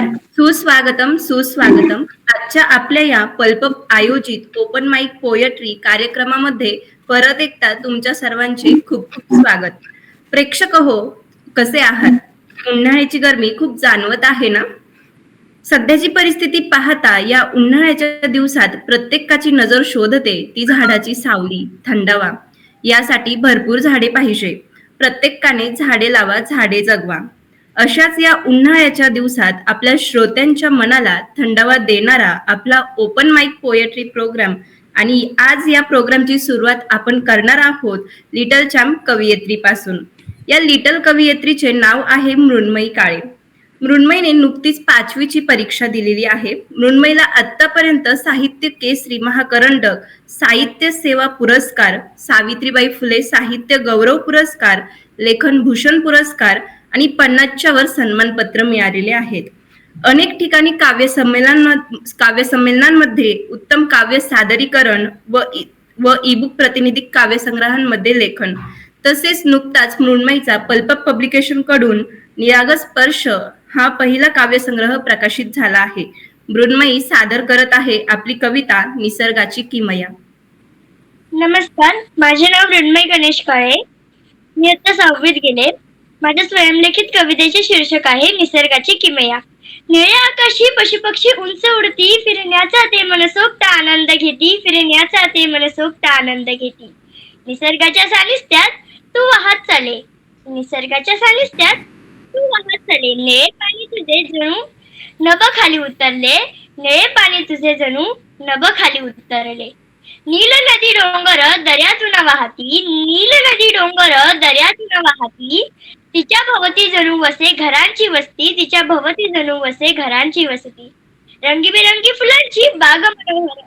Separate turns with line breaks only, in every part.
नमस्कार. सुस्वागतम सुस्वागतम. आजच्या आपल्या या पल्प आयोजित ओपन माइक पोएट्री कार्यक्रमामध्ये परत एकदा तुमच्या सर्वांचे खूप खूप स्वागत. प्रेक्षक हो कसे आहात? उन्हाळ्याची गरमी खूप जाणवत आहे ना? सध्याची परिस्थिती पाहता या उन्हाळ्याच्या दिवसात प्रत्येकाची नजर शोधते ती झाडाची सावली थंडावा. यासाठी भरपूर झाडे पाहिजे. प्रत्येकाने झाडे लावा झाडे जगवा. अशाच या उन्हाळ्याच्या दिवसात आपल्या श्रोत्यांच्या मनाला थंडावा देणारा आपला ओपन माइक पोएट्री प्रोग्राम आणि आज या प्रोग्रामची सुरुवात आपण करणार आहोत लिटल चॅम्प कवयित्रीपासून. या लिटल कवयित्रीचे नाव आहे मृण्मयी काळे. मृण्मयीने नुकतीच पाचवीची परीक्षा दिलेली आहे. मृण्मयीला आतापर्यंत साहित्य केसरी महाकरंडक साहित्य सेवा पुरस्कार सावित्रीबाई फुले साहित्य गौरव पुरस्कार लेखन भूषण पुरस्कार आणि पन्नासच्या वर सन्मानपत्र मिळालेले आहेत. अनेक ठिकाणी काव्य संमेलन काव्य संमेलनांमध्ये उत्तम काव्य सादरीकरण व व ईबुक प्रतिनिधिक काव्य संग्रहांमध्ये लेखन तसेच नुकताच मृण्मयीचा पल्प पब्लिकेशनकडून निरागस स्पर्श हा पहिला काव्यसंग्रह प्रकाशित झाला आहे. मृण्मयी सादर करत आहे आपली कविता निसर्गाची किमया.
नमस्कार माझे नाव मृण्मय गणेश काळे. मी आता सहावीत गेले. माझ्या स्वयंलिखित कवितेचे शीर्षक आहे निसर्गाची किमया. निळ्या आकाशी पशुपक्षी उंच उडती फिरण्याचा ते मनसोक्त आनंद घेती फिरण्याचा ते मनसोक्त आनंद घेती. निसर्गाच्या सानिस्त्यात तू वाहत चाले. निसर्गाच्या सानिस्त्यात तू वाहत चाले. निळे पाणी तुझे जणू नभ खाली उतरले. निळे पाणी तुझे जणू नभ खाली उतरले. नील नदी डोंगर दर्यातून वाहती. नील नदी डोंगर दर्यातून वाहती. तिच्या भवती जणू वसे घरांची वस्ती तिच्या भवती जणू वसे घरांची वसती. रंगीबेरंगी फुलांची बाग मनोहर.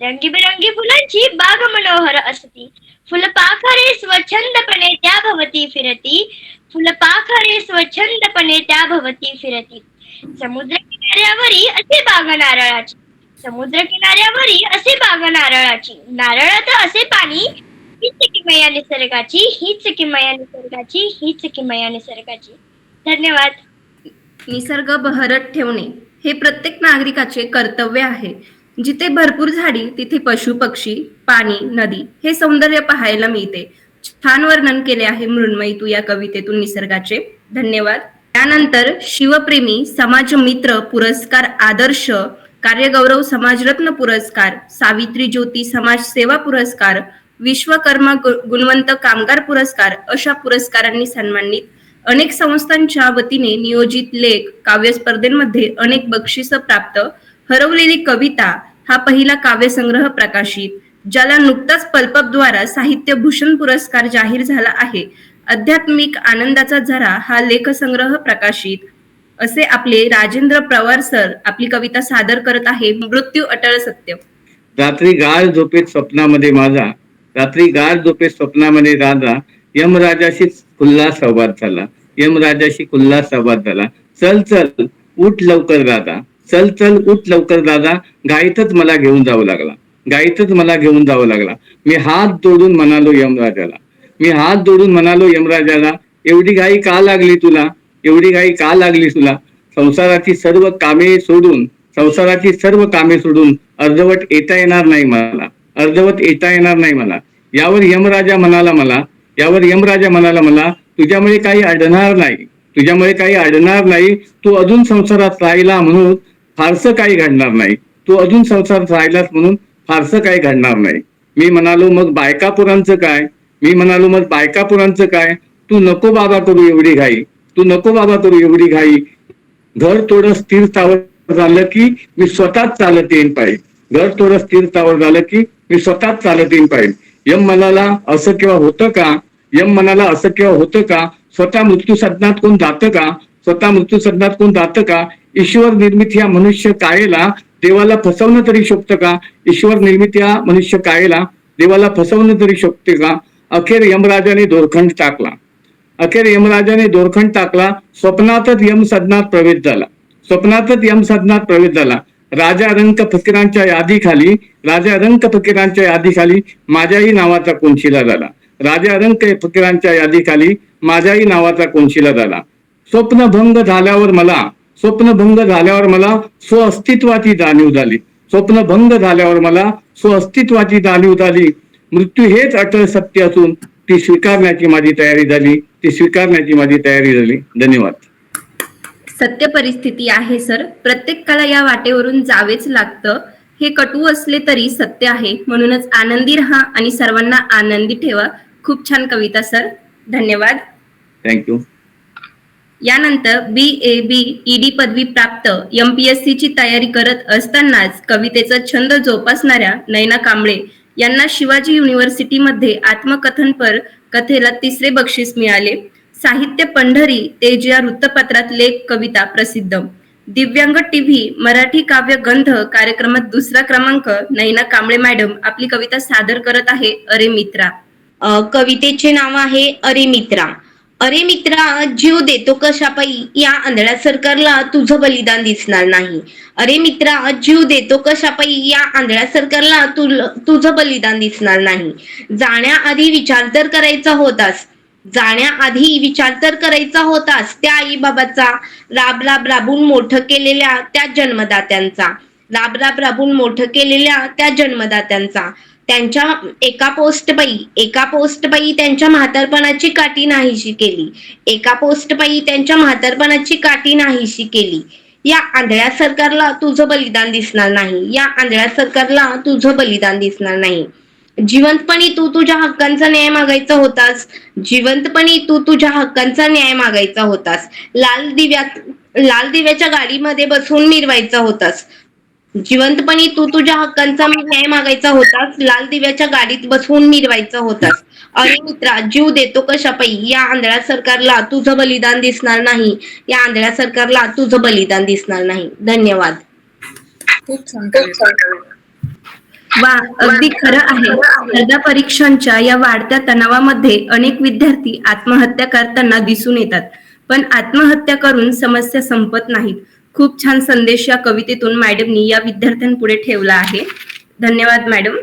रंगीबेरंगी फुलांची बाग मनोहर असती. फुलपाखरे स्वच्छंदपणे त्या भवती फिरती. फुलपाखरे स्वच्छंदपणे त्या भवती फिरती. समुद्र किनाऱ्यावरी असे बाग नारळाची. समुद्र किनाऱ्यावरी असे बाग नारळाची. नारळात असे पाणी हीच किमया निसर्गाची हीच किमया निसर्गाची हीच किमया निसर्गाची. धन्यवाद.
निसर्ग बहरत ठेवणे हे प्रत्येक नागरिकाचे कर्तव्य आहे. जिथे भरपूर झाडी तिथे पशु पक्षी पाणी नदी हे सौंदर्य पाहायला मिळते. छान वर्णन केले आहे मृण्मयी तू या कवितेतून निसर्गाचे. धन्यवाद. त्यानंतर शिवप्रेमी समाज मित्र पुरस्कार आदर्श कार्यगौरव समाजरत्न पुरस्कार सावित्री ज्योती समाज सेवा पुरस्कार विश्वकर्मा गुणवंत कामगार पुरस्कार अशा पुरस्कारांनी सन्मानित. अनेक संस्थांच्या वतीने नियोजित लेख काव्य स्पर्धेमध्ये अनेक बक्षिस प्राप्त. हरवलेली कविता हा पहिला काव्यसंग्रह प्रकाशित ज्याला नुकताच पल्पद्वारा साहित्य भूषण पुरस्कार जाहीर झाला आहे. आध्यात्मिक आनंदाचा झरा हा लेखसंग्रह प्रकाशित. असे आपले राजेंद्र प्रवार सर आपली कविता सादर करत आहे. मृत्यू अटळ सत्य.
रात्री गाळ झोपेत स्वप्नामध्ये माझा रात्री गार झोपे स्वप्नामध्ये राजा यमराजाशी खुल्ला संवाद झाला यमराजाशी खुल्ला संवाद झाला. चल चल उठ लवकर दादा चल चल उठ लवकर दादा गायीतच मला घेऊन जावं लागला. गायीतच मला घेऊन जावं लागला. मी हात जोडून म्हणालो यमराजाला. मी हात जोडून म्हणालो यमराजाला एवढी गायी का लागली तुला? एवढी गायी का लागली तुला? संसाराची सर्व कामे सोडून संसाराची सर्व कामे सोडून अर्धवट येता येणार नाही मला. अर्धवत येता येणार नाही मला. यावर यमराजा म्हणाला मला यावर यमराजा म्हणाला मला तुझ्यामुळे काही अडणार नाही. तुझ्यामुळे काही अडणार नाही. तू अजून संसारात राहिला म्हणून फारसं काही घडणार नाही. तू अजून संसारात राहिलास म्हणून फारसं काही घडणार नाही. मी म्हणालो मग बायकापुरांचं काय? मी म्हणालो मग बायकापुरांचं काय? तू नको बाबा करू एवढी घाई. तू नको बाबा करू एवढी घाई. घर थोडं स्थिर स्थावर झालं की मी स्वतःच चालत येईन पाहिजे घर थोडं स्थिर स्थावर झालं की मी स्वतःच चालत येईन पाहिजे. यम मनाला असं किंवा होतं का? यम मनाला असं किंवा होतं का? स्वतः मृत्यू सदनात कोण जातं का? स्वतः मृत्यू सदनात कोण जातं का? ईश्वर निर्मित या मनुष्य कायेला देवाला फसवणं तरी शोभतं का? ईश्वर निर्मित या मनुष्य कायेला देवाला फसवणं तरी शोभते का? अखेर यमराजाने दोरखंड टाकला. अखेर यमराजाने दोरखंड टाकला. स्वप्नातच यम सदनात प्रवेश झाला. स्वप्नातच यम सदनात प्रवेश झाला. राजा रंक फकीरांच्या यादीखाली राजा रंक फकीरांच्या यादीखाली माझ्याही नावाचा कोनशिला झाला. राजा रंक फकीरांच्या यादीखाली माझ्याही नावाचा कोनशिला झाला. स्वप्नभंग झाल्यावर मला स्वप्नभंग झाल्यावर मला स्वअस्तित्वाची जाणीव झाली. स्वप्नभंग झाल्यावर मला स्वअस्तित्वाची जाणीव झाली. मृत्यू हेच अटळ सत्य असून ती स्वीकारण्याची माझी तयारी झाली. ती स्वीकारण्याची माझी तयारी झाली. धन्यवाद.
सत्य परिस्थिती आहे सर. प्रत्येकाला या वाटेवरून जावेच लागतं. हे कटू असले तरी सत्य आहे. म्हणूनच आनंदी राहा आणि सर्वांना आनंदी ठेवा. खूप छान कविता सर. धन्यवाद.
थँक्यू
यानंतर बी ए बी ईडी पदवी प्राप्त एम पी एस सी ची तयारी करत असतानाच कवितेचा छंद जोपासणाऱ्या नयना कांबळे यांना शिवाजी युनिव्हर्सिटीमध्ये आत्मकथनपर कथेला तिसरे बक्षीस मिळाले. साहित्य पंढरी तेज या वृत्तपत्रात लेख कविता प्रसिद्ध. दिव्यांग टीव्ही मराठी काव्य गंध कार्यक्रमात दुसरा क्रमांक नैना कांबळे मॅडम आपली कविता सादर करत आहे अरे मित्रा.
कवितेचे नाव आहे अरे मित्रा. अरे मित्रा जीव देतो कशापायी? या आंधळ्या सरकारला तुझं बलिदान दिसणार नाही. अरे मित्रा जीव देतो कशापायी? या आंधळ्या सरकारला तुझं बलिदान दिसणार नाही. जाण्याआधी विचार तर करायचा होतास. जाण्याआधी विचार तर करायचा होतास त्या आई बाबाचा राब राब राबून मोठं केलेल्या त्या जन्मदात्यांचा. राब राब राबून मोठं केलेल्या त्या जन्मदात्यांचा. त्यांच्या एका पोस्ट एका पोस्ट त्यांच्या म्हातारपणाची काठी नाहीशी केली. एका पोस्टपायी त्यांच्या म्हातारपणाची काठी नाहीशी केली. या आंधळ्या सरकारला तुझं बलिदान दिसणार नाही. या आंधळ्या सरकारला तुझं बलिदान दिसणार नाही. जिवंतपणी तू तुझ्या हक्कांचा न्याय मागायचा होतास. जिवंतपणी तू तुझ्या हक्कांचा न्याय मागायचा होतास. लाल दिव्यात लाल दिव्याच्या गाडीमध्ये बसून मिरवायचा होतास. जिवंतपणी तू तुझ्या हक्कांचा न्याय मागायचा होतास. लाल दिव्याच्या गाडीत बसवून मिरवायचा होतास. अरे मित्रा जीव देतो कशापायी या आंधळ्या सरकारला तुझं बलिदान दिसणार नाही. या आंधळ्या सरकारला तुझं बलिदान दिसणार नाही. धन्यवाद.
खूप छान
वा अगदी खरं आहे. स्पर्धा परीक्षांच्या या वाढत्या तणावामध्ये अनेक विद्यार्थी आत्महत्या करताना दिसून येतात. पण आत्महत्या करून समस्या संपत नाहीत. खूप छान संदेश या कवितेतून मॅडमनी या विद्यार्थ्यांपुढे ठेवला आहे. धन्यवाद मॅडम.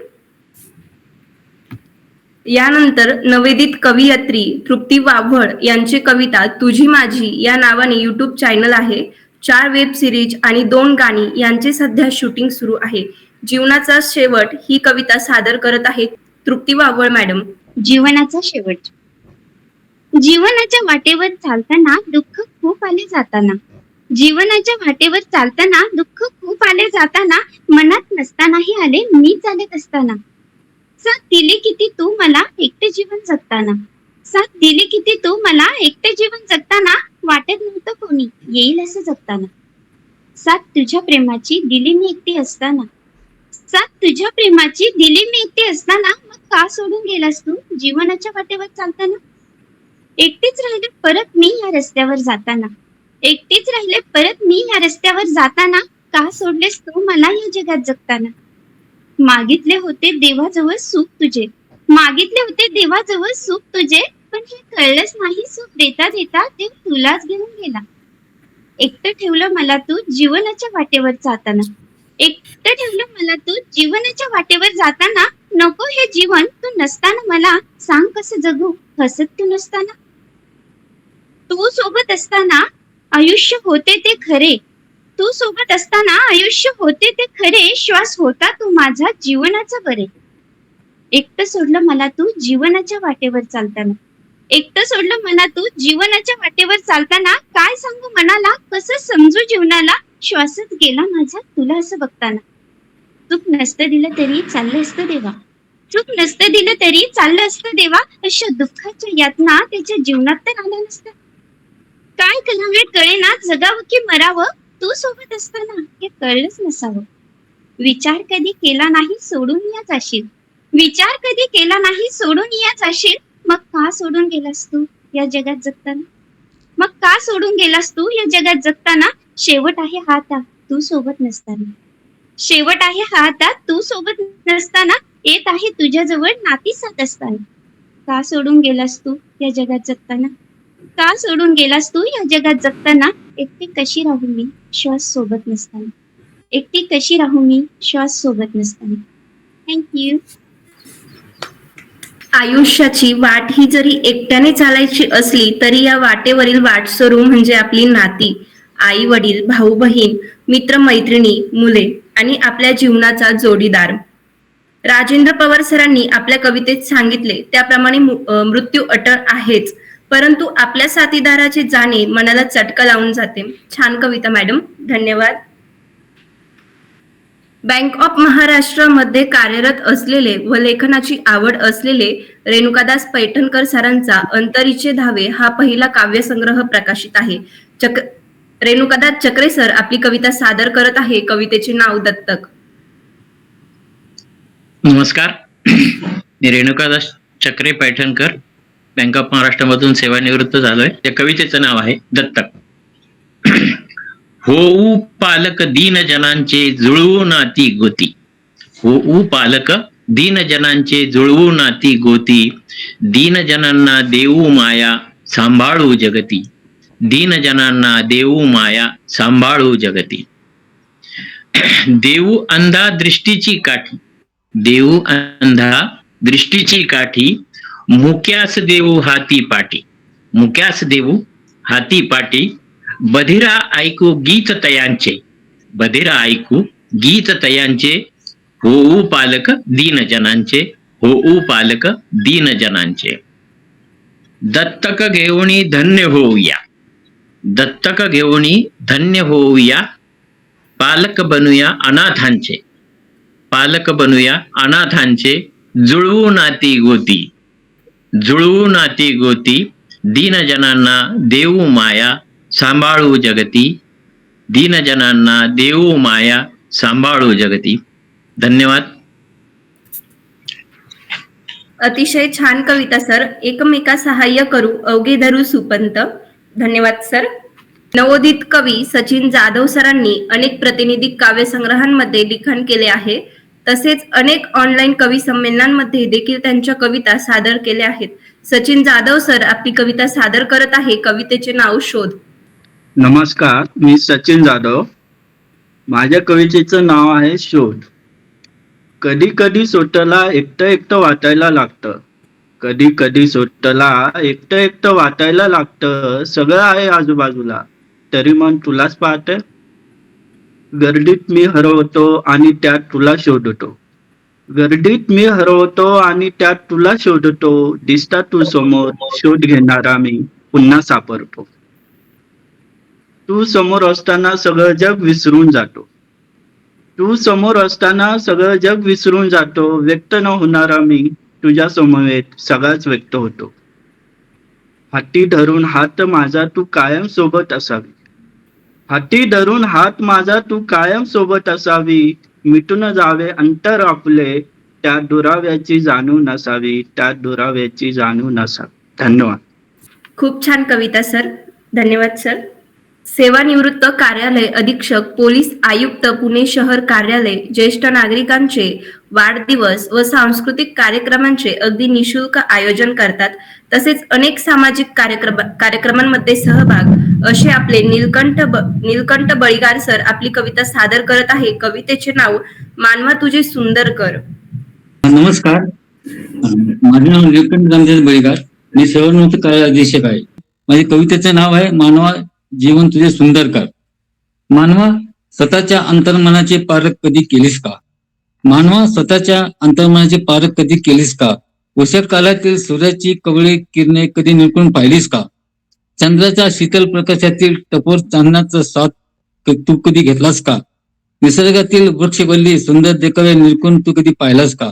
यानंतर नवेदित कवयित्री तृप्ती वाव्हळ यांची कविता तुझी माझी या नावाने युट्यूब चॅनल आहे. चार वेब सिरीज आणि दोन गाणी यांचे सध्या शूटिंग सुरू आहे. जीवनाचा शेवट ही कविता सादर करत आहे तृप्ती वावळ मॅडम.
जीवनाचा शेवट. जीवनाच्या वाटेवर चालताना दुःख खूप आले जाताना. जीवनाच्या वाटेवर चालताना दुःख खूप आले जाताना मनात नसतानाही आले मी चालत असताना. साथ दिले किती तू मला एकटे जीवन जगताना. साथ दिले किती तू मला एकटे जीवन जगताना वाटत नव्हतं कोणी येईल असं जगताना. साथ तुझ्या प्रेमाची दिली मी एकटी असताना. साथ तुझ्या प्रेमाची दिली मी एकटी असताना मग का सोडून गेलास तू? जीवनाच्या वाटेवर चालताना? एकटीच राहिले परत मी या रस्त्यावर जाताना. एकटीच राहिले परत मी या रस्त्यावर जाताना का सोडलेस तू मला या जगात जगताना? मागितले होते देवाजवळ सुख तुझे. मागितले होते देवाजवळ सुख तुझे पण हे कळलंच नाही सुख देता देता देव तुलाच घेऊन गेला. एकटं ठेवलं मला तू जीवनाच्या वाटेवर जाताना. एकटं ठेवलं मला तू जीवनाच्या वाटेवर जाताना. नको हे जीवन तू नसताना मला सांग कसं जगू हसत तू नसताना. तू सोबत असताना आयुष्य होते ते खरे. तू सोबत असताना आयुष्य होते ते खरे श्वास होता तू माझा जीवनाचा बरे. एकटं सोडलं मला तू जीवनाच्या वाटेवर चालताना. एकटं सोडलं मला तू जीवनाच्या वाटेवर चालताना काय सांगू मनाला कसं समजू जीवनाला श्वासच गेला माझा तुला असं बघताना. चूक नसतं दिलं तरी चाललं असतं देवा. चूक नसतं दिलं तरी चाललं असतं देवा. अशा दुःखाच्या यातना त्याच्या जीवनात तर आल्या नसत्या काय करावे कळेना जगावं की मरावं तू सोबत असताना हे कळलंच नसावं. विचार कधी केला नाही सोडून या जाशील. विचार कधी केला नाही सोडून या जाशील. मग का सोडून गेलास तू या जगात जगताना? मग का सोडून गेलास तू या जगात जगताना? शेवट आहे हा आता तू सोबत नसताना. शेवट आहे हा आता तू सोबत नसताना येत आहे तुझ्याजवळ नाती साथ असताना. का सोडून गेलास तू या जगात जगताना? का सोडून गेलास तू या जगात जगताना? एकटी कशी राहू मी श्वास सोबत नसताना? एकटी कशी राहू मी श्वास सोबत नसताना? थँक्यू
आयुष्याची वाट ही जरी एकट्याने चालायची असली तरी या वाटेवरील वाटसरू म्हणजे आपली नाती. आई वडील भाऊ बहीण मित्र मैत्रिणी मुले आणि आपल्या जीवनाचा जोडीदार. राजेंद्र पवार सरांनी आपल्या कवितेत सांगितले त्याप्रमाणे मृत्यू अटळ आहेच परंतु आपल्या साथीदाराची जाणे मनाला चटका लावून जाते. छान कविता मॅडम. धन्यवाद. बँक ऑफ महाराष्ट्रामध्ये कार्यरत असलेले व लेखनाची आवड असलेले रेणुकादास पैठणकर सरांचा अंतरीचे धावे हा पहिला काव्यसंग्रह प्रकाशित आहे. चक रेणुकादास चक्रे सर आपली कविता सादर करत आहे. कवितेचे नाव दत्तक.
नमस्कार. मी रेणुकादास चक्रे पैठणकर बँक ऑफ महाराष्ट्रामधून सेवानिवृत्त झालोय. त्या कवितेचं नाव आहे दत्तक. होऊ पालक दीन जनांचे जुळवू नाती गोती. होऊ पालक दीन जनांचे जुळवू नाती गोती. दीन जनांना देऊ माया सांभाळू जगती. दीन जनांना देऊ माया सांभाळू जगती देऊ अंधा दृष्टीची काठी देऊ अंधा दृष्टीची काठी मुक्यास देऊ हाती पाटी मुक्यास देऊ हाती पाटी बधिरा ऐकू गीत तयांचे बधिरा ऐकू गीत तयांचे होऊ पालक दीन जनांचे होऊ पालक दीन जनांचे दत्तक घेऊणी धन्य होऊया दत्तक घेऊनी धन्य होऊया पालक बनूया अनाथांचे पालक बनूया अनाथांचे जुळवू नाती गोती जुळवू नाती गोती दीनजनांना देऊ माया सांभाळू जगती दीनजनांना देऊ माया सांभाळू जगती धन्यवाद
अतिशय छान कविता सर एकमेका सहाय्य करू अवघे धरू सुपंत धन्यवाद सर. नवोदित कवी सचिन जाधव सरांनी अनेक प्रतिनिधी काव्यसंग्रहांमध्ये लिखाण केले आहे. तसेच अनेक ऑनलाईन कवी संमेलनांमध्ये देखील त्यांच्या कविता सादर केल्या आहेत. सचिन जाधव सर आपली कविता सादर करत आहे. कवितेचे नाव शोध.
नमस्कार मी सचिन जाधव. माझ्या कवितेचं नाव आहे शोध. कधी कधी सोटला एकटं एकटं वाटायला लागतं. कधी कधी सोटला एकटं एकटं वाटायला लागतं. सगळं आहे आजूबाजूला. तरी मन तुलाच पाहते. गर्दीत मी हरवतो आणि त्यात तुला शोधतो. गर्दीत मी हरवतो आणि त्यात तुला शोधतो. दिसता तू समोर शोध घेणारा मी. पुन्हा सापडतो. तू समोर असताना सगळं जग विसरून जातो. तू समोर असताना सगळं जग विसरून जातो. व्यक्त न होणारा मी. तुझ्या समवेत सगळाच व्यक्त होतो. हाती धरून हात माझा तू कायम सोबत असावी. हाती धरून हात माझा तू कायम सोबत असावी. मिटून जावे अंतर आपले त्या दुराव्याची जाणीव नसावी त्या दुराव्याची जाणीव नसावी धन्यवाद.
खूप छान कविता सर. धन्यवाद सर. सेवानिवृत्त कार्यालय अधीक्षक पोलीस आयुक्त पुणे शहर कार्यालय ज्येष्ठ नागरिकांचे वाढदिवस व सांस्कृतिक कार्यक्रमांचे अगदी निशुल्क आयोजन करतात. तसेच अनेक सामाजिक कार्यक्रम कार्यक्रमांमध्ये सहभाग असे आपले नीलकंठ ब- नीलकंठ बळीगार सर आपली कविता सादर करत आहे. कवितेचे नाव मानवा तुझे सुंदर कर.
नमस्कार. माझे नाव निलकंठ रामचंद्र बळीगार. मी सेवानिवृत्त कार्यालय अधीक्षक आहे. माझ्या कवितेचं नाव आहे मानवा जीवन तुझे सुंदर कर. मानवा स्वतःच्या अंतर्मनाचे पारख कधी केलीस का? मानवा स्वतःच्या अंतर्मनाचे पारख कधी केलीस का? उशा काळातील सूर्याची कवळी किरणे कधी निरकून पाहिलीस का? चंद्राच्या शीतल प्रकाशातील टपोर चांदण्याचा स्वाद तू कधी घेतलास का? निसर्गातील वृक्षवल्ली सुंदर देखावे निरकून तू कधी पाहिलास का?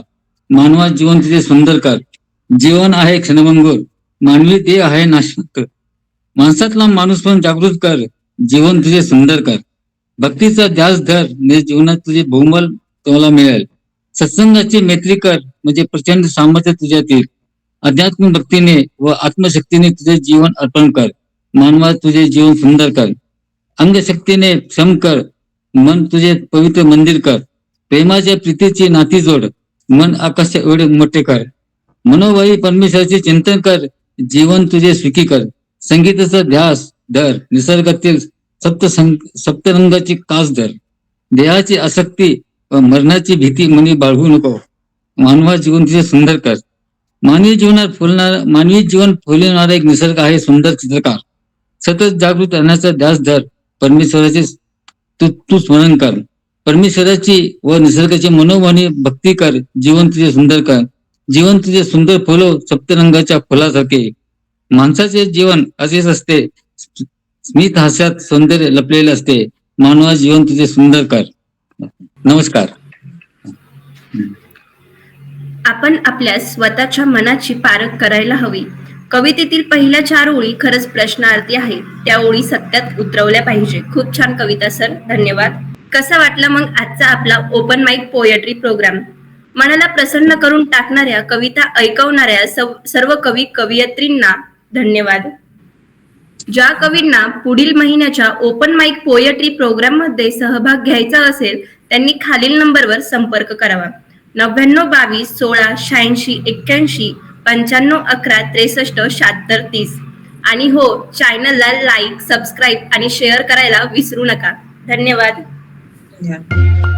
मानवा जीवन तुझे सुंदर कर. जीवन आहे क्षणभंगूर. मानवी देह आहे नाशक माणसातला माणूस पण जागृत कर जीवन तुझे सुंदर कर. भक्तीचा ध्यास धर म्हणजे जीवनात तुझे बहुमल तुम्हाला मिळेल. सत्संगाची मैत्री कर म्हणजे प्रचंड सामर्थ्य तुझ्यातील अध्यात्म भक्तीने व आत्मशक्तीने तुझे जीवन अर्पण कर. मानवा तुझे जीवन सुंदर कर. अंगशक्तीने क्षम कर. मन तुझे पवित्र मंदिर कर. प्रेमाच्या प्रीतीची नाती जोड. मन आकाश एवढे मोठे कर. मनोवाई परमेश्वराचे चिंतन कर. जीवन तुझे सुखी कर. संगीताचा ध्यास धर निसर्गातील सप्त सप्तरंगाची कास धर देहाची आसक्ती व मरणाची भीती मनी बाळगू नको. मानवा जीवन तुझे सुंदर कर. मानवी जीवनात फुलणार मानवी जीवन फुलवणारा एक निसर्ग आहे सुंदर चित्रकार. सतत जागृत राहण्याचा ध्यास धर परमेश्वराचे तू तू स्मरण कर. परमेश्वराची व निसर्गाची मनोभानी भक्ती कर. जीवन तुझे सुंदर कर. जीवन तुझे सुंदर फुलो सप्तरंगाच्या फुलासारखे. माणसाचे जीवन असेच असते. स्मित हास्यात सौंदर्य लपलेले असते. मानवा जीवन तुझे सुंदर कर. नमस्कार.
आपण आपल्या स्वतःच्या मनाची पारख करायला हवी. कवितेतील पहिल्या चार ओळी खरंच प्रश्नार्थी आहे त्या ओळी सत्यात उतरवल्या पाहिजे. खूप छान कविता सर. धन्यवाद. कसा वाटला मग आजचा आपला ओपन माइक पोएट्री प्रोग्राम मनाला प्रसन्न करून टाकणाऱ्या कविता ऐकवणाऱ्या सर्व कवी कवयित्रींना धन्यवाद. ज्या कवींना पुढील महिन्याच्या ओपन माइक पोयट्री प्रोग्राममध्ये सहभाग घ्यायचा असेल त्यांनी खालील नंबरवर संपर्क करावा. नव्याण्णव बावीस सोळा शहाऐंशी एक्क्याऐंशी पंच्याण्णव अकरा त्रेसष्ट शहात्तर तीस. आणि हो चॅनलला लाईक सबस्क्राईब आणि शेअर करायला विसरू नका. धन्यवाद.
धन्यवाद